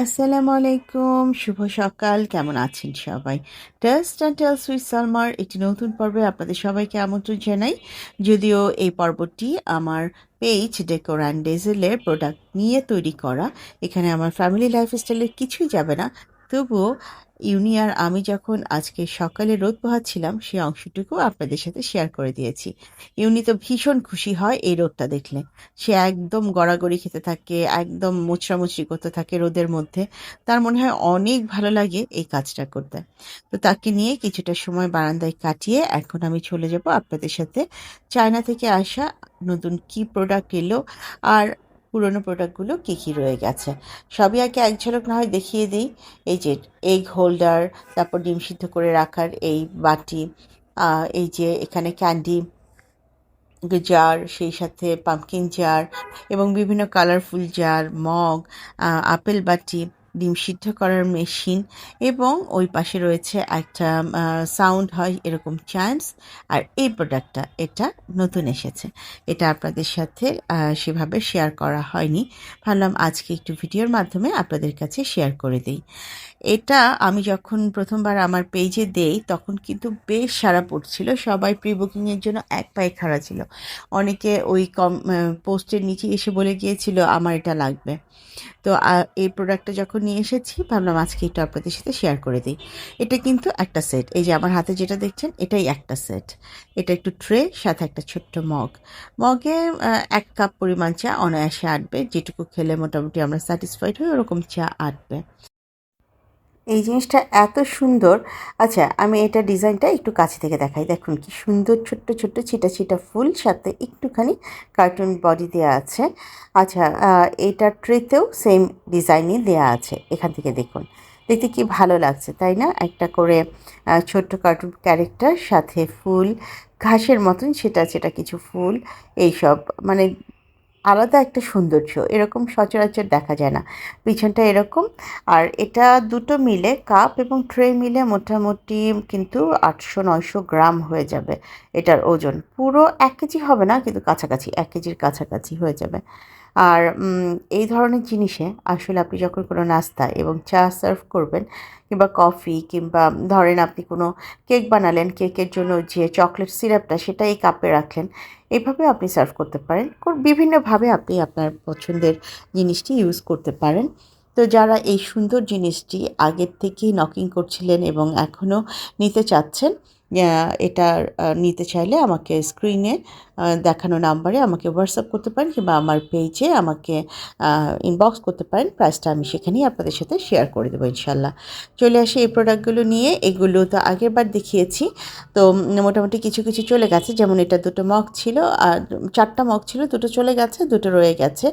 আসসালামু আলাইকুম, শুভ সকাল, কেমন আছেন সবাই? টেস্ট অ্যান্ড টেলস উইথ সালমার একটি নতুন পর্বে আপনাদের সবাইকে আমন্ত্রণ জানাই। যদিও এই পর্বটি আমার পেজ ডেকোর অ্যান্ড ডেজেলের প্রোডাক্ট নিয়ে তৈরি করা, এখানে আমার ফ্যামিলি লাইফস্টাইলের কিছুই যাবে না। তবুও ইউনি আর আমি যখন আজকে সকালে রোদ পোহাচ্ছিলাম সেই অংশটুকু আপনাদের সাথে শেয়ার করে দিয়েছি। ইউনি তো ভীষণ খুশি হয় এই রোদটা দেখলে। সে একদম গড়াগড়ি খেতে থাকে, একদম মুচড়ামুচড়ি করতে থাকে রোদের মধ্যে। তার মনে হয় অনেক ভালো লাগে এই কাজটা করতে। তো তাকে নিয়ে কিছুটা সময় বারান্দায় কাটিয়ে এখন আমি চলে যাব আপনাদের সাথে। চায়না থেকে আসা নতুন কি প্রোডাক্ট এলো আর পুরনো প্রোডাক্টগুলো কী কী রয়ে গেছে। সবই আগে এক ঝলক না হয় দেখিয়ে দিই। এই যে এগ হোল্ডার তারপর ডিম সিদ্ধ করে রাখার এই বাটি এই যে এখানে ক্যান্ডি জার সেই সাথে পাম্পকিন জার এবং বিভিন্ন কালারফুল জার মগ আপেল বাটি ডিম সিদ্ধ করার মেশিন এবং ওই পাশে রয়েছে একটা সাউন্ড হয় এরকম চান্স আর এই প্রোডাক্টটা এটা নতুন এসেছে। এটা আপনাদের সাথে সেভাবে শেয়ার করা হয়নি। ভাবলাম আজকে একটু ভিডিওর মাধ্যমে আপনাদের কাছে শেয়ার করে দিই। এটা আমি যখন প্রথমবার আমার পেজে দেই, তখন কিন্তু বেশ সারা পড়ছিল। সবাই প্রি বুকিংয়ের জন্য এক পায়ে খাড়া ছিল। অনেকে ওই কম পোস্টের নিচে এসে বলে গিয়েছিল, আমার এটা লাগবে। তো এই প্রোডাক্টটা যখন নিয়ে এসেছি, ভাবলাম আজকে একটু আপনাদের সাথে শেয়ার করে দিই। এটা কিন্তু একটা সেট এই যে আমার হাতে যেটা দেখছেন, এটাই একটা সেট এটা একটু ট্রে সাথে একটা ছোট্ট মগ মগে এক কাপ পরিমাণ চা অনায়াসে আটবে। যেটুকু খেলে মোটামুটি আমরা স্যাটিসফাইড হই, ওরকম চা আটবে। এই জিনিসটা এত সুন্দর। আচ্ছা আমি এটা ডিজাইনটা একটু কাছে থেকে দেখাই। দেখুন কি সুন্দর ছোট্ট ছোট্ট ছিটা ছিটা ফুল, সাথে একটুখানি কার্টুন বডি দেওয়া আছে। আচ্ছা এটা ট্রেতেও সেম ডিজাইনই দেওয়া আছে। এখান থেকে দেখুন। দেখতে কি ভালো লাগছে, তাই না? একটা করে ছোট্ট কার্টুন ক্যারেক্টার, সাথে ফুল, ঘাসের মতন সেটা সেটা কিছু ফুল, এইসব। মানে আলাদা একটা সৌন্দর্য, এরকম সচরাচর দেখা যায় না। পিছনটা এরকম, আর এটা দুটো মিলে কাপ এবং ট্রে মিলে মোটামুটি কিন্তু আটশো নয়শো গ্রাম হয়ে যাবে এটার ওজন। পুরো এক কেজি হবে না, কিন্তু কাছাকাছি, এক কেজির কাছাকাছি হয়ে যাবে। আর এই ধরনের জিনিসে আসলে আপনি যখন কোনো নাস্তা এবং চা সার্ভ করবেন কিংবা কফি কিংবা ধরেন আপনি কোনো কেক বানালেন, কেকের জন্য যে চকলেট সিরাপটা সেটা এই কাপে রাখলেন এইভাবে আপনি সার্ভ করতে পারেন। বিভিন্নভাবে আপনি আপনার পছন্দের জিনিসটি ইউজ করতে পারেন। তো যারা এই সুন্দর জিনিসটি আগের থেকেই নকিং করছিলেন এবং এখনও নিতে চাচ্ছেন এটা নিতে চাইলে আমাকে স্ক্রিনে দেখানো নাম্বারে আমাকে হোয়াটসঅ্যাপ করতে পারেন কিংবা আমার পেজে আমাকে ইনবক্স করতে পারেন। প্রাইসটা আমি সেখানেই আপনাদের সাথে শেয়ার করে দেবো ইনশাল্লাহ। চলে আসি এই প্রোডাক্টগুলো নিয়ে। এগুলো তো আগের বার দেখিয়েছি। তো মোটামুটি কিছু কিছু চলে গেছে। যেমন এটা দুটো মগ ছিল, আর চারটা মগ ছিল, দুটো চলে গেছে, দুটো রয়ে গেছে।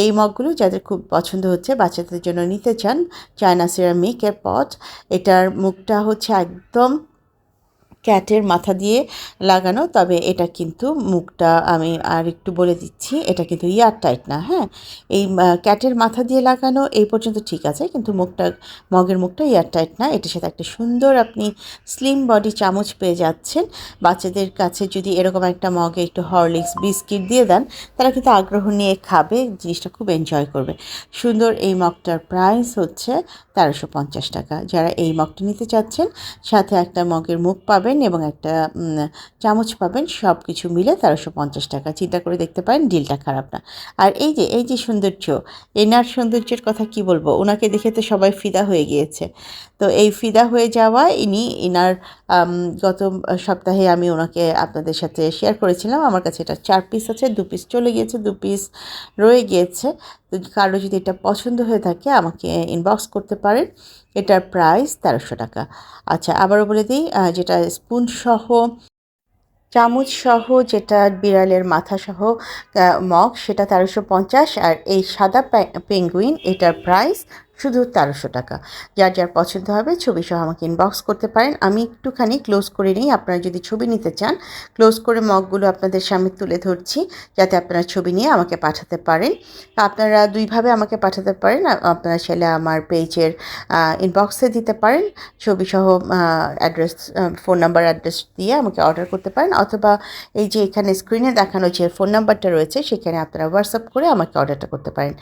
এই মগগুলো যাদের খুব পছন্দ হচ্ছে, বাচ্চাদের জন্য নিতে চান চায়না সিরামিকের পট এটার মুখটা হচ্ছে একদম ক্যাটের মাথা দিয়ে লাগানো, তবে এটা কিন্তু মুখটা আমি আর একটু বলে দিচ্ছি, এটা কিন্তু ইয়ার টাইট না হ্যাঁ? এই ক্যাটের মাথা দিয়ে লাগানো এই পর্যন্ত ঠিক আছে, কিন্তু মুখটা, মগের মুখটা ইয়ার টাইট না, এটার সাথে একটা সুন্দর আপনি স্লিম বডি চামচ পেয়ে যাচ্ছেন। বাচ্চাদের কাছে যদি এরকম একটা মগে একটু হরলিক্স, বিস্কিট দিয়ে দেন, তারা কিন্তু আগ্রহ নিয়ে খাবে, জিনিসটা খুব এনজয় করবে। সুন্দর এই মগটার প্রাইস হচ্ছে তেরোশো টাকা। যারা এই মগটা নিতে চাচ্ছেন, সাথে একটা মগের মুখ পাবেন এবং একটা চামচ পাবেন সব কিছু মিলে তেরোশো পঞ্চাশ টাকা। চিন্তা করে দেখতে পারেন ডিলটা খারাপ না। আর এই যে এই যে সৌন্দর্য এনার সৌন্দর্যের কথা কি বলব? ওনাকে দেখে তো সবাই ফিদা হয়ে গিয়েছে। তো এই ফিদা হয়ে যাওয়া ইনি আম, গত সপ্তাহে আমি ওনাকে আপনাদের সাথে শেয়ার করেছিলাম। আমার কাছে এটা চার পিস আছে দু পিস চলে গিয়েছে দু পিস রয়ে গিয়েছে। তো কারও যদি এটা পছন্দ হয়ে থাকে আমাকে ইনবক্স করতে পারেন। এটার প্রাইস তেরোশো টাকা। আচ্ছা আবারও বলে দিই যেটা স্পুন সহ, চামচ সহ, যেটা বিড়ালের মাথা সহ মগ, সেটা তেরোশো পঞ্চাশ। আর এই সাদা পেঙ্গুইন এটার প্রাইস শুধু তেরোশো টাকা। যার যার পছন্দ হবে ছবি সহ আমাকে ইনবক্স করতে পারেন। আমি একটুখানি ক্লোজ করে নিই। আপনারা যদি ছবি নিতে চান ক্লোজ করে মগগুলো আপনাদের সামনে তুলে ধরছি, যাতে আপনারা ছবি নিয়ে আমাকে পাঠাতে পারেন। আপনারা দুইভাবে আমাকে পাঠাতে পারেন। আপনারা চাইলে আমার পেজের ইনবক্সে দিতে পারেন। ছবি সহ অ্যাড্রেস ফোন নাম্বার অ্যাড্রেস দিয়ে আমাকে অর্ডার করতে পারেন। অথবা এই যে এখানে স্ক্রিনে দেখানো যে ফোন নাম্বারটা রয়েছে, সেখানে আপনারা হোয়াটসঅ্যাপ করে আমাকে অর্ডারটা করতে পারেন।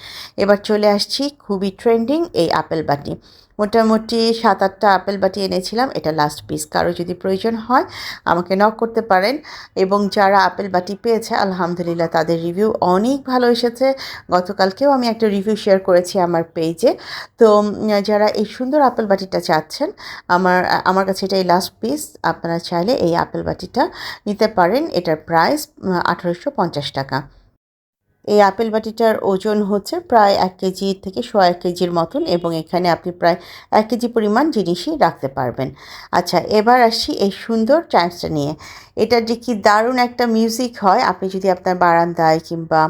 এবার চলে আসছি খুবই ট্রেন্ডিং এই আপেল বাটি। মোটামুটি সাত আটটা আপেল বাটি এনেছিলাম, এটা লাস্ট পিস কারও যদি প্রয়োজন হয়, আমাকে নক করতে পারেন। এবং যারা আপেল বাটি পেয়েছে, আলহামদুলিল্লাহ তাদের রিভিউ অনেক ভালো এসেছে। গতকালকেও আমি একটা রিভিউ শেয়ার করেছি আমার পেজে তো যারা এই সুন্দর আপেল বাটিটা চাচ্ছেন, আমার আমার কাছে এটা এই লাস্ট পিস আপনারা চাইলে এই আপেল বাটিটা নিতে পারেন। এটার প্রাইস আঠারোশো পঞ্চাশ টাকা। এই আপেল বাটিটার ওজন হচ্ছে প্রায় এক কেজি থেকে সোয়া এক কেজির মতন এবং এখানে আপনি প্রায় এক কেজি পরিমাণ জিনিসই রাখতে পারবেন। আচ্ছা এবার আসছি এই সুন্দর চাইমসটা নিয়ে। এটার যে কি দারুণ একটা মিউজিক হয়। আপনি যদি আপনার বারান্দায় কিংবা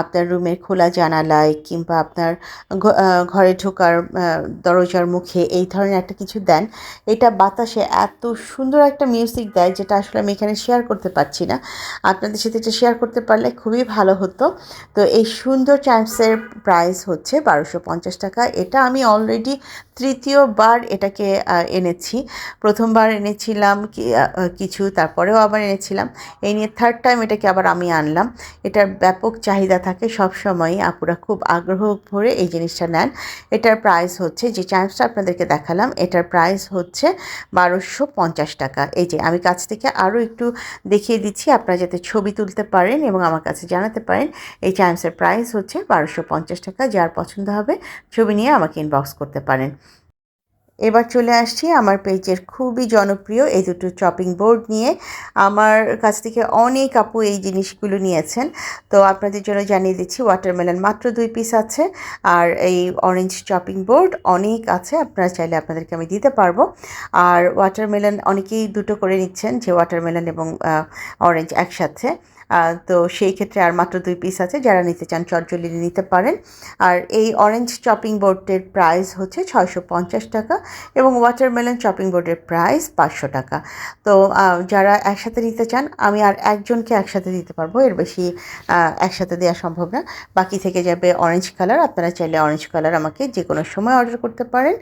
আপনার রুমের খোলা জানালায় কিংবা আপনার ঘরে ঢোকার দরজার মুখে এই ধরনের একটা কিছু দেন, এটা বাতাসে এত সুন্দর একটা মিউজিক দেয় যেটা আসলে আমি এখানে শেয়ার করতে পারছি না। আপনাদের সাথে এটা শেয়ার করতে পারলে খুবই ভালো হতো। তো এই সুন্দর চাইমসের প্রাইস হচ্ছে বারোশো পঞ্চাশ টাকা। এটা আমি অলরেডি তৃতীয়বার এটাকে এনেছি। প্রথমবার এনেছিলাম কিছু, তারপরেও আবার এনেছিলাম। এই নিয়ে থার্ড টাইম এটাকে আবার আমি আনলাম। এটার ব্যাপক চাহিদা থাকে সব সময়ই আপুরা খুব আগ্রহ ভরে এই জিনিসটা নেন। এটার প্রাইস হচ্ছে, যে চাইমসটা আপনাদেরকে দেখালাম, এটার প্রাইস হচ্ছে বারোশো পঞ্চাশ টাকা। এই যে, আমি কাছ থেকে আরও একটু দেখিয়ে দিচ্ছি, আপনারা যাতে ছবি তুলতে পারেন এবং আমার কাছে জানাতে পারেন। এই চাইমসের প্রাইস হচ্ছে বারোশো পঞ্চাশ টাকা, যার পছন্দ হবে ছবি নিয়ে আমাকে ইনবক্স করতে পারেন। এবার চলে আসছি আমার পেজের খুবই জনপ্রিয় এই দুটো চপিং বোর্ড নিয়ে। আমার কাছ থেকে অনেক আপু এই জিনিসগুলো নিয়েছেন। তো আপনাদের জন্য জানিয়ে দিচ্ছি ওয়াটারমেলন মাত্র দুই পিস আছে আর এই অরেঞ্জ চপিং বোর্ড অনেক আছে, আপনারা চাইলে আপনাদেরকে আমি দিতে পারব। আর ওয়াটারমেলন অনেকেই দুটো করে নিচ্ছেন যে ওয়াটারমেলন এবং অরেঞ্জ একসাথে। তো সেই ক্ষেত্রে আর মাত্র দুই পিস আছে যারা নিতে চান চটজলিনি নিতে পারেন। আর এই অরেঞ্জ চপিং বোর্ডের প্রাইস হচ্ছে ছয়শো পঞ্চাশ টাকা এবং ওয়াটারমেলন চপিং বোর্ডের প্রাইস পাঁচশো টাকা। তো যারা একসাথে নিতে চান আমি আর একজনকে একসাথে দিতে পারব এর বেশি একসাথে দেওয়া সম্ভব না। বাকি থেকে যাবে অরেঞ্জ কালার আপনারা চাইলে অরেঞ্জ কালার আমাকে যে কোনো সময় অর্ডার করতে পারেন।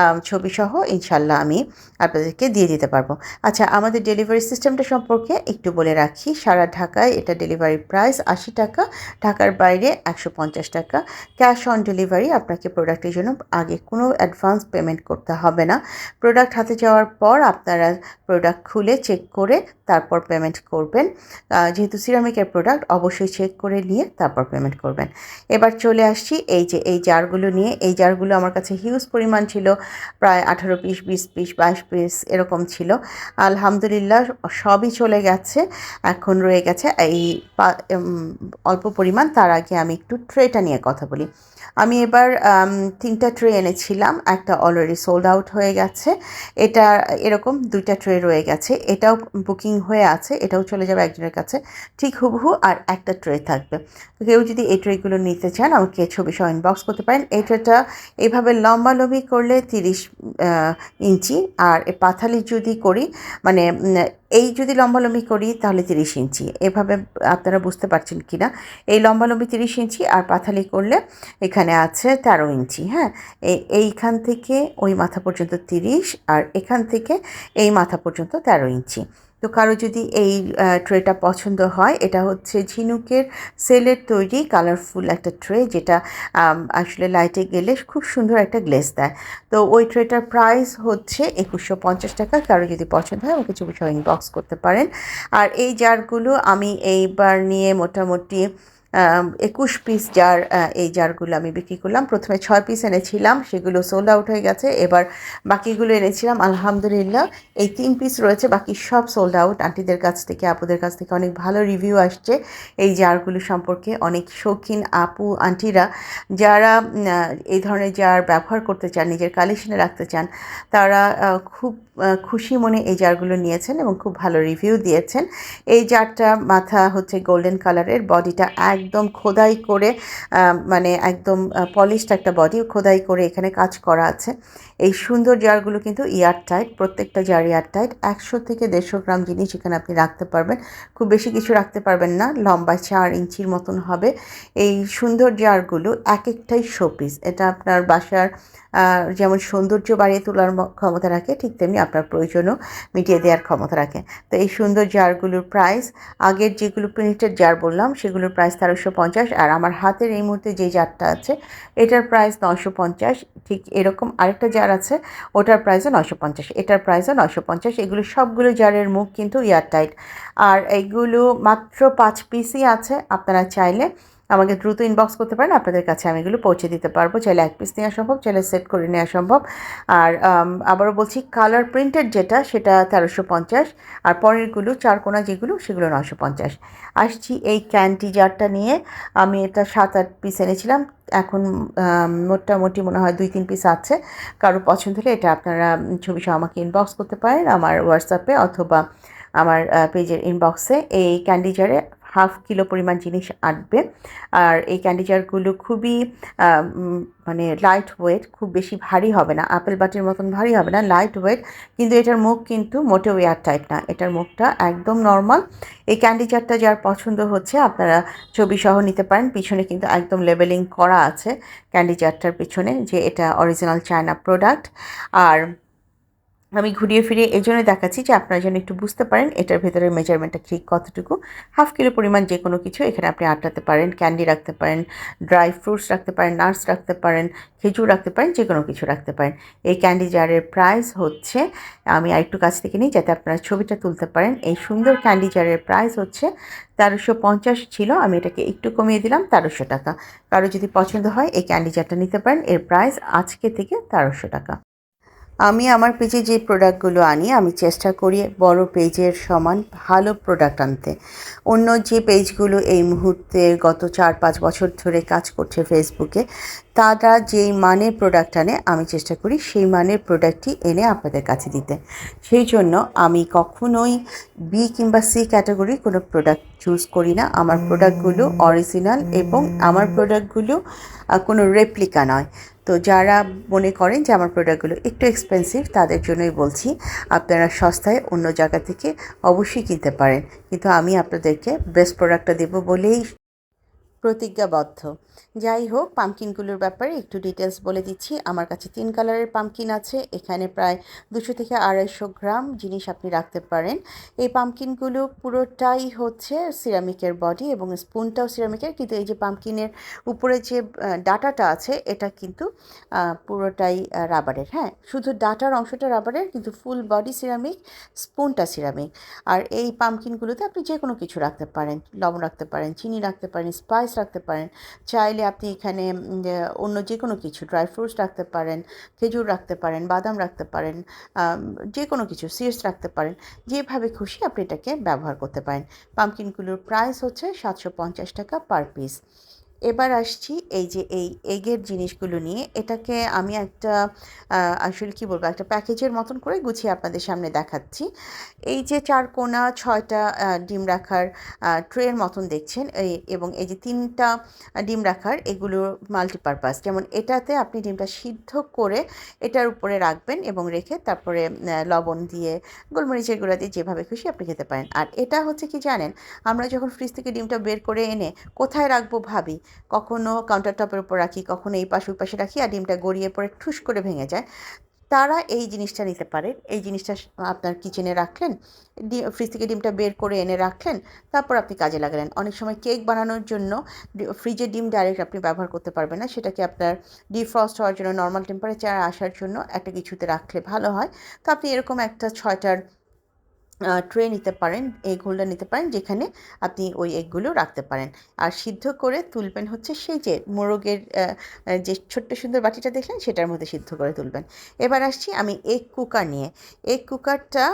আহ, ছবি সহ ইনশাল্লাহ আমি আপনাদেরকে দিয়ে দিতে পারব। আচ্ছা আমাদের ডেলিভারি সিস্টেমটা সম্পর্কে একটু বলে রাখি। সারা ঢাকায় এটা ডেলিভারি প্রাইস আশি টাকা, ঢাকার বাইরে একশো পঞ্চাশ টাকা। ক্যাশ অন ডেলিভারি আপনাকে প্রোডাক্টের জন্য আগে কোনো অ্যাডভান্স পেমেন্ট করতে হবে না। প্রোডাক্ট হাতে যাওয়ার পর আপনারা প্রোডাক্ট খুলে চেক করে তারপর পেমেন্ট করবেন। যেহেতু সিরামিকের প্রোডাক্ট অবশ্যই চেক করে নিয়ে তারপর পেমেন্ট করবেন। এবার চলে আসছি এই যে, এই জারগুলো নিয়ে। এই জারগুলো আমার কাছে হিউজ পরিমাণ ছিল, প্রায় আঠারো পিস বিশ পিস বাইশ পিস এরকম ছিল। আলহামদুলিল্লাহ, সবই চলে গেছে। এখন রয়ে গেছে এই অল্প পরিমাণ, তার আগে আমি একটু ট্রেটা নিয়ে কথা বলি। আমি এবার তিনটা ট্রে এনেছিলাম, একটা অলরেডি সোল্ড আউট হয়ে গেছে। এটা এরকম দুইটা ট্রে রয়ে গেছে। এটাও বুকিং হয়ে আছে, এটাও চলে যাবে একজনের কাছে। ঠিক হুবহু আর একটা ট্রে থাকবে। কেউ যদি এই ট্রেগুলো নিতে চান, আমাকে ছবি সহ ইনবক্স করতে পারেন। এই ট্রেটা এইভাবে লম্বালম্বি করলে তিরিশ ইঞ্চি। আর পাথালি যদি করি মানে এই যদি লম্বালম্বি করি তাহলে তিরিশ ইঞ্চি। এভাবে আপনারা বুঝতে পারছেন কি না এই লম্বালম্বি তিরিশ ইঞ্চি আর পাথালি করলে এখানে আছে তেরো ইঞ্চি হ্যাঁ? এই এইখান থেকে ওই মাথা পর্যন্ত তিরিশ আর এখান থেকে এই মাথা পর্যন্ত তেরো ইঞ্চি। তো কারও যদি এই ট্রেটা পছন্দ হয়, এটা হচ্ছে ঝিনুকের সেলের তৈরি কালারফুল একটা ট্রে যেটা আসলে লাইটে গেলে খুব সুন্দর একটা গ্লেস দেয়। তো ওই ট্রেটার প্রাইস হচ্ছে একুশশো পঞ্চাশ টাকা, কারও যদি পছন্দ হয় আমাকে ছবি সহ ইনবক্স করতে পারেন। আর এই জারগুলো আমি এইবার নিয়ে মোটামুটি একুশ পিস জার এই জারগুলো আমি বিক্রি করলাম। প্রথমে ছয় পিস এনেছিলাম, সেগুলো সোল্ড আউট হয়ে গেছে। এবার বাকিগুলো এনেছিলাম, আলহামদুলিল্লাহ। এই তিন পিস রয়েছে, বাকি সব সোল্ড আউট আন্টিদের কাছ থেকে, আপুদের কাছ থেকে অনেক ভালো রিভিউ আসছে। এই জারগুলো সম্পর্কে অনেক শৌখিন আপু, আন্টিরা, যারা এই ধরনের জার ব্যবহার করতে চান, নিজের কালেকশনে রাখতে চান, তারা খুব খুশি মনে এই জারগুলো নিয়েছেন এবং খুব ভালো রিভিউ দিয়েছেন। এই জারটা মাথা হচ্ছে গোল্ডেন কালারের বডিটা একদম খোদাই করে মানে একদম পলিশড একটা বডি খোদাই করে এখানে কাজ করা আছে। এই সুন্দর জারগুলো কিন্তু ইয়ার টাইট প্রত্যেকটা জার ইয়ার টাইট একশো থেকে দেড়শো গ্রাম জিনিস এখানে আপনি রাখতে পারবেন। খুব বেশি কিছু রাখতে পারবেন না, লম্বা চার ইঞ্চির মতন হবে। এই সুন্দর জারগুলো এক একটাই শোপিস এটা আপনার বাসার যেমন সৌন্দর্য বাড়িয়ে তোলার ক্ষমতা রাখে, ঠিক তেমনি আপনার প্রয়োজনও মিটিয়ে দেওয়ার ক্ষমতা রাখে। তো এই সুন্দর জারগুলোর প্রাইস আগের যেগুলো প্রিন্টেড জার বললাম, সেগুলোর প্রাইস তেরোশো পঞ্চাশ, আর আমার হাতের এই মুহূর্তে যে জারটা আছে, এটার প্রাইস নশো পঞ্চাশ, ঠিক এরকম আরেকটা জার আছে, ওটার প্রাইসও নশো পঞ্চাশ। এটার প্রাইসও নশো পঞ্চাশ। এগুলো সবগুলো জারের মুখ কিন্তু এয়ারটাইট আর এগুলো মাত্র পাঁচ পিসই আছে, আপনারা চাইলে আমাকে দ্রুত ইনবক্স করতে পারেন, আপনাদের কাছে আমি এগুলো পৌঁছে দিতে পারব। চাইলে এক পিস নেওয়া সম্ভব, চাইলে সেট করে নেওয়া সম্ভব। আর আবারও বলছি কালার প্রিন্টেড যেটা, সেটা তেরোশো পঞ্চাশ, আর পরেরগুলো চারকোনা যেগুলো, সেগুলো নশো পঞ্চাশ। আসছি এই ক্যান্টি জারটা নিয়ে। আমি এটা সাত আট পিস এনেছিলাম। এখন মোটামুটি মনে হয় দুই তিন পিস আছে। কারও পছন্দ হলে এটা আপনারা ছবি সহ আমাকে ইনবক্স করতে পারেন। আমার হোয়াটসঅ্যাপে অথবা আমার পেজের ইনবক্সে এই ক্যান্ডি জারে হাফ কিলো পরিমাণ জিনিস আঁটবে। আর এই ক্যান্ডি জারগুলো খুবই মানে লাইট ওয়েট খুব বেশি ভারী হবে না। আপেল বাটির মতন ভারী হবে না লাইট ওয়েট কিন্তু এটার মুখ কিন্তু মোটেও এয়ার টাইট না। এটার মুখটা একদম নর্মাল এই ক্যান্ডি জারটা যার পছন্দ হচ্ছে, আপনারা ছবি সহ নিতে পারেন। পিছনে কিন্তু একদম লেবেলিং করা আছে ক্যান্ডি জারটার পিছনে যে এটা অরিজিনাল চায়না প্রোডাক্ট আর আমি ঘুরিয়ে ফিরিয়ে এই জন্য দেখাচ্ছি যে আপনারা যেন একটু বুঝতে পারেন এটার ভেতরের মেজারমেন্টটা ঠিক কতটুকু। হাফ কিলো পরিমাণ যে কোনো কিছু এখানে আপনি আটাতে পারেন ক্যান্ডি রাখতে পারেন ড্রাই ফ্রুটস রাখতে পারেন নাটস রাখতে পারেন, খেজুর রাখতে পারেন, যে কোনো কিছু রাখতে পারেন। এই ক্যান্ডি জারের প্রাইস হচ্ছে, আমি আরেকটু কাছ থেকে নিই যাতে আপনারা ছবিটা তুলতে পারেন। এই সুন্দর ক্যান্ডি জারের প্রাইস হচ্ছে তেরোশো পঞ্চাশ ছিল, আমি এটাকে একটু কমিয়ে দিলাম তেরোশো টাকা। কারও যদি পছন্দ হয়, এই ক্যান্ডি জারটা নিতে পারেন, এর প্রাইস আজকে থেকে তেরোশো টাকা। আমি আমার পেজে যে প্রোডাক্টগুলো আনি, আমি চেষ্টা করি বড় পেজের সমান ভালো প্রোডাক্ট আনতে। অন্য যে পেজগুলো এই মুহূর্তে গত চার পাঁচ বছর ধরে কাজ করছে ফেসবুকে তারা যেই মানের প্রোডাক্ট আনে, আমি চেষ্টা করি সেই মানের প্রোডাক্টটি এনে আপনাদের কাছে দিতে। সেই জন্য আমি কখনোই বি কিংবা সি ক্যাটাগরি কোনো প্রোডাক্ট চুজ করি না। আমার প্রোডাক্টগুলো অরিজিনাল এবং আমার প্রোডাক্টগুলো কোনো রেপ্লিকা নয়। তো যারা মনে করেন যে আমার প্রোডাক্টগুলো একটু এক্সপেন্সিভ তাদের জন্যই বলছি আপনারা সস্তায় অন্য জায়গা থেকে অবশ্যই কিনতে পারেন। কিন্তু আমি আপনাদেরকে বেস্ট প্রোডাক্টটা দেবো বলেই প্রতিজ্ঞাবদ্ধ। যাই হোক, পামকিনগুলোর ব্যাপারে একটু ডিটেলস বলে দিচ্ছি। আমার কাছে তিন কালারের পামকিন আছে। এখানে প্রায় দুশো থেকে আড়াইশো গ্রাম জিনিস আপনি রাখতে পারেন। এই পামকিনগুলো পুরোটাই হচ্ছে সিরামিকের বডি এবং স্পুনটাও সিরামিকের কিন্তু এই যে পামকিনের উপরে যে ডাটাটা আছে, এটা কিন্তু পুরোটাই রাবারের হ্যাঁ শুধু ডাটার অংশটা রাবারের কিন্তু ফুল বডি সিরামিক স্পুনটা সিরামিক আর এই পামকিনগুলোতে আপনি যে কোনো কিছু রাখতে পারেন। লবণ রাখতে পারেন, চিনি রাখতে পারেন স্পাইস রাখতে পারেন। চাইলে আপনি এখানে অন্য যে কোনো কিছু ড্রাই ফ্রুটস রাখতে পারেন, খেজুর রাখতে পারেন, বাদাম রাখতে পারেন যে কোনো কিছু সিডস রাখতে পারেন। যেভাবে খুশি আপনি এটাকে ব্যবহার করতে পারেন। পাম্পকিনগুলোর প্রাইস হচ্ছে সাতশো পঞ্চাশ টাকা পার পিস এবার আসছি এই যে এই এগের জিনিসগুলো নিয়ে। এটাকে আমি একটা আসলে কি বলব, একটা প্যাকেজের মতন করে গুছিয়ে আপনাদের সামনে দেখাচ্ছি। এই যে চার কোনা ছয়টা ডিম রাখার ট্রের মতন দেখছেন এই এবং এই যে তিনটা ডিম রাখার এগুলো মাল্টিপারপাস যেমন এটাতে আপনি ডিমটা সিদ্ধ করে এটার উপরে রাখবেন এবং রেখে তারপরে লবণ দিয়ে, গোলমরিচের গুঁড়া দিয়ে যেভাবে খুশি আপনি খেতে পারেন। আর এটা হচ্ছে কি জানেন, আমরা যখন ফ্রিজ থেকে ডিমটা বের করে এনে কোথায় রাখব ভাবি কখনো কাউন্টার টপের উপর রাখি, কখনো এই পাশ, ওই পাশে রাখি আর ডিমটা গড়িয়ে পড়ে ঠুস করে ভেঙে যায়। তারা এই জিনিসটা নিতে পারে। এই জিনিসটা আপনার কিচেনে রাখলেন ফ্রিজ থেকে ডিমটা বের করে এনে রাখলেন, তারপর আপনি কাজে লাগালেন। অনেক সময় কেক বানানোর জন্য ফ্রিজে ডিম ডাইরেক্ট আপনি ব্যবহার করতে পারবেন না। সেটাকে আপনার ডিফ্রস্ট হওয়ার জন্য নর্মাল টেম্পারেচার আসার জন্য একটা কিছুতে রাখলে ভালো হয়। তো আপনি এরকম একটা ছয়টার ট্রে নিতে পারেন এগ হোল্ডার নিতে পারেন, যেখানে আপনি ওই এগগুলো রাখতে পারেন। আর সিদ্ধ করে তুলবেন হচ্ছে সেই যে মোরগের যে ছোট্ট সুন্দর বাটিটা দেখলেন, সেটার মধ্যে সিদ্ধ করে তুলবেন। এবার আসছি আমি এগ কুকার নিয়ে। এগ কুকারটা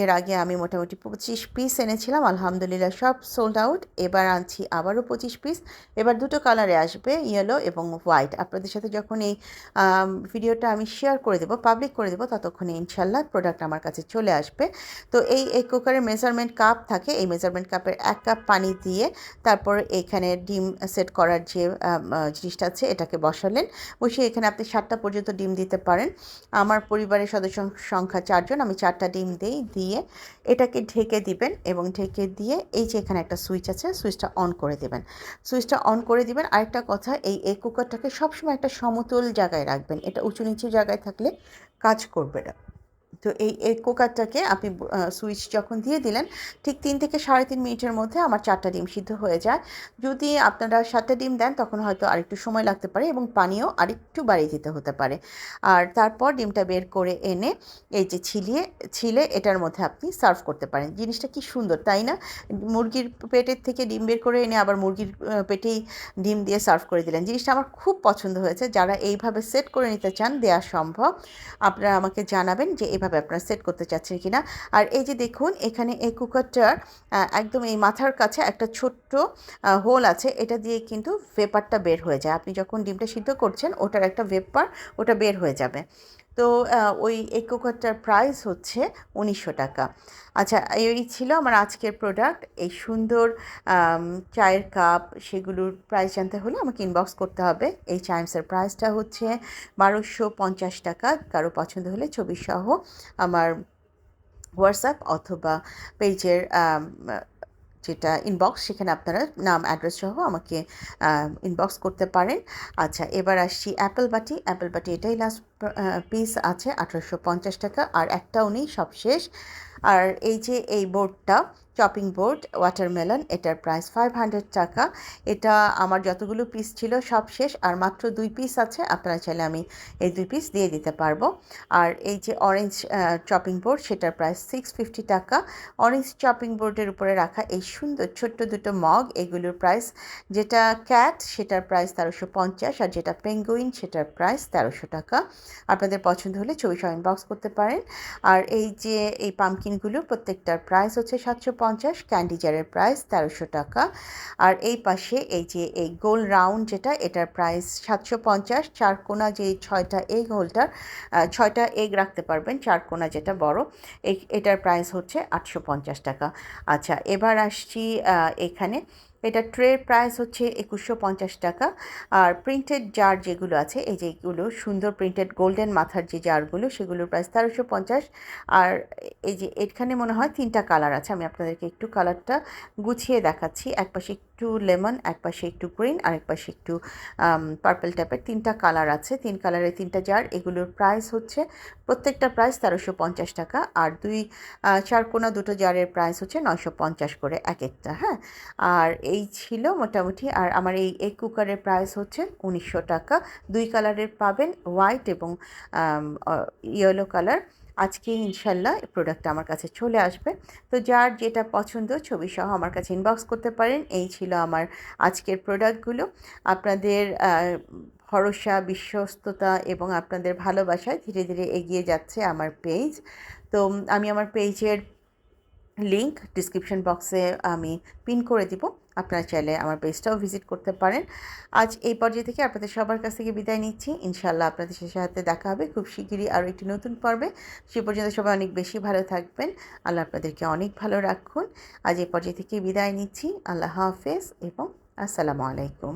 এর আগে আমি মোটামুটি পঁচিশ পিস এনেছিলাম, আলহামদুলিল্লাহ সব সোল্ড আউট এবার আনছি আবারও পঁচিশ পিস এবার দুটো কালারে আসবে ইয়েলো এবং হোয়াইট আপনাদের সাথে যখন এই ভিডিওটা আমি শেয়ার করে দেবো পাবলিক করে দেবো, ততক্ষণে ইনশাল্লাহ প্রোডাক্ট আমার কাছে চলে আসবে। তো এই এগ কুকারের মেজারমেন্ট কাপ থাকে। এই মেজারমেন্ট কাপের এক কাপ পানি দিয়ে তারপর এখানে ডিম সেট করার যে জিনিসটা আছে, এটাকে বসালেন। বসিয়ে এখানে আপনি সাতটা পর্যন্ত ডিম দিতে পারেন। আমার পরিবারের সদস্য সংখ্যা চারজন, আমি চারটা ডিম দিই, দিয়ে এটাকে ঢেকে দিবেন এবং ঢেকে দিয়ে এই যে এখানে একটা সুইচ আছে, সুইচটা অন করে দেবেন। সুইচটা অন করে দিবেন। আরেকটা কথা, এই এগ কুকারটাকে সবসময় একটা সমতল জায়গায় রাখবেন। এটা উঁচু নিচু জায়গায় থাকলে কাজ করবে না। তো এই এগ কুকারটাকে আপনি সুইচ যখন দিয়ে দিলেন, ঠিক তিন থেকে সাড়ে তিন মিনিটের মধ্যে আমার চারটা ডিম সিদ্ধ হয়ে যায়। যদি আপনারা সাতটা ডিম দেন, তখন হয়তো আরেকটু সময় লাগতে পারে এবং পানিও আরেকটু বাড়িয়ে দিতে হতে পারে। আর তারপর ডিমটা বের করে এনে এই যে ছিলিয়ে ছিলে এটার মধ্যে আপনি সার্ভ করতে পারেন। জিনিসটা কি সুন্দর, তাই না? মুরগির পেটের থেকে ডিম বের করে এনে আবার মুরগির পেটেই ডিম দিয়ে সার্ভ করে দিলেন। জিনিসটা আমার খুব পছন্দ হয়েছে। যারা এইভাবে সেট করে নিতে চান দেওয়া সম্ভব। আপনারা আমাকে জানাবেন যে এভাবে আপনারা সেট করতে চাচ্ছেন কিনা? আর এই যে দেখুন, এখানে এই কুকারটার একদম এই মাথার কাছে একটা ছোট্ট হোল আছে। এটা দিয়ে কিন্তু ভেপারটা বের হয়ে যায়। আপনি যখন ডিমটা সিদ্ধ করছেন, ওটার একটা ভেপার ওটা বের হয়ে যাবে। তো ওই কুকারটার প্রাইস হচ্ছে উনিশশো টাকা। আচ্ছা এই ছিল আমার আজকের প্রোডাক্ট এই সুন্দর চায়ের কাপ সেগুলোর প্রাইস জানতে হলে আমাকে ইনবক্স করতে হবে। এই চাইমসের প্রাইসটা হচ্ছে বারোশো পঞ্চাশ টাকা। কারও পছন্দ হলে ছবি সহ আমার হোয়াটসঅ্যাপ অথবা পেজের যেটা ইনবক্স সেখানে আপনারা নাম অ্যাড্রেস সহ আমাকে ইনবক্স করতে পারেন। আচ্ছা এবার আসছি অ্যাপেল বাটি। অ্যাপেল বাটি এটাই লাস্ট পিস আছে আঠারোশো পঞ্চাশ টাকা, আর একটাও নেই, সব শেষ। আর এই যে এই বোর্ডটা চপিং বোর্ড ওয়াটারমেলন এটার প্রাইস ফাইভ হান্ড্রেড টাকা। এটা আমার যতগুলো পিস ছিল, সব শেষ, আর মাত্র দুই পিস আছে, আপনারা চাইলে আমি এই দুই পিস দিয়ে দিতে পারব। আর এই যে অরেঞ্জ চপিং বোর্ড সেটার প্রাইস সিক্স ফিফটি টাকা। অরেঞ্জ চপিং বোর্ডের উপরে রাখা এই সুন্দর ছোট্ট দুটো মগ, এগুলোর প্রাইস যেটা ক্যাট সেটার প্রাইস তেরোশো পঞ্চাশ, আর যেটা পেঙ্গুইন সেটার প্রাইস তেরোশো টাকা। আপনাদের পছন্দ হলে ছবি সহ ইনবক্স করতে পারেন। আর এই যে, এই পামকিনগুলো প্রত্যেকটার প্রাইস হচ্ছে সাতশো পঞ্চাশ ক্যান্ডি জারের প্রাইস তেরোশো টাকা। আর এই পাশে এই যে, এই গোল রাউন্ড যেটা, এটার প্রাইস সাতশো পঞ্চাশ। চার কোনা যে, ছয়টা এগ হোল্ডার ছয়টা এগ রাখতে পারবেন, চার কোনা যেটা বড় এটার প্রাইস হচ্ছে আটশো পঞ্চাশ টাকা। আচ্ছা এবার আসছি এখানে এটা ট্রের প্রাইস হচ্ছে একুশশো পঞ্চাশ টাকা। আর প্রিন্টেড জার যেগুলো আছে, এই যেগুলো সুন্দর প্রিন্টেড গোল্ডেন মাথার যে জারগুলো সেগুলোর প্রাইস তেরোশো পঞ্চাশ। আর এই যে এখানে মনে হয় তিনটা কালার আছে, আমি আপনাদেরকে একটু কালারটা গুছিয়ে দেখাচ্ছি। এক পাশে একটু লেমন, এক পাশে একটু গ্রিন, আর এক পাশে একটু পার্পল টাইপের তিনটা কালার আছে। তিন কালারের তিনটা জার এগুলোর প্রাইস হচ্ছে, প্রত্যেকটা প্রাইস তেরোশো পঞ্চাশ টাকা। আর দুই চার কোনা দুটো জারের প্রাইস হচ্ছে নয়শো পঞ্চাশ করে এক একটা হ্যাঁ? আর এই ছিল মোটামুটি। আর আমার এই এগ কুকারের প্রাইস হচ্ছে উনিশশো টাকা। দুই কালারের পাবেন হোয়াইট এবং ইয়েলো কালার আজকে ইনশাল্লাহ প্রোডাক্টটা আমার কাছে চলে আসবে। তো যার যেটা পছন্দ ছবি সহ আমার কাছে ইনবক্স করতে পারেন। এই ছিল আমার আজকের প্রোডাক্টগুলো আপনাদের ভরসা, বিশ্বস্ততা এবং আপনাদের ভালোবাসায় ধীরে ধীরে এগিয়ে যাচ্ছে আমার পেজ তো আমি আমার পেজের লিংক ডিসক্রিপশন বক্সে আমি পিন করে দিব। আপনারা চাইলে আমার পেজটাও ভিজিট করতে পারেন। আজ এই পর্যায়ে থেকে আপনাদের সবার কাছ থেকে বিদায় নিচ্ছি। ইনশাল্লাহ আপনাদের সাথে দেখা হবে খুব শিগগিরই আরও একটি নতুন পর্বে। সে পর্যন্ত সবাই অনেক বেশি ভালো থাকবেন। আল্লাহ আপনাদেরকে অনেক ভালো রাখুন। আজ এই পর্যায়ে থেকে বিদায় নিচ্ছি। আল্লাহ হাফেজ এবং আসসালামু আলাইকুম।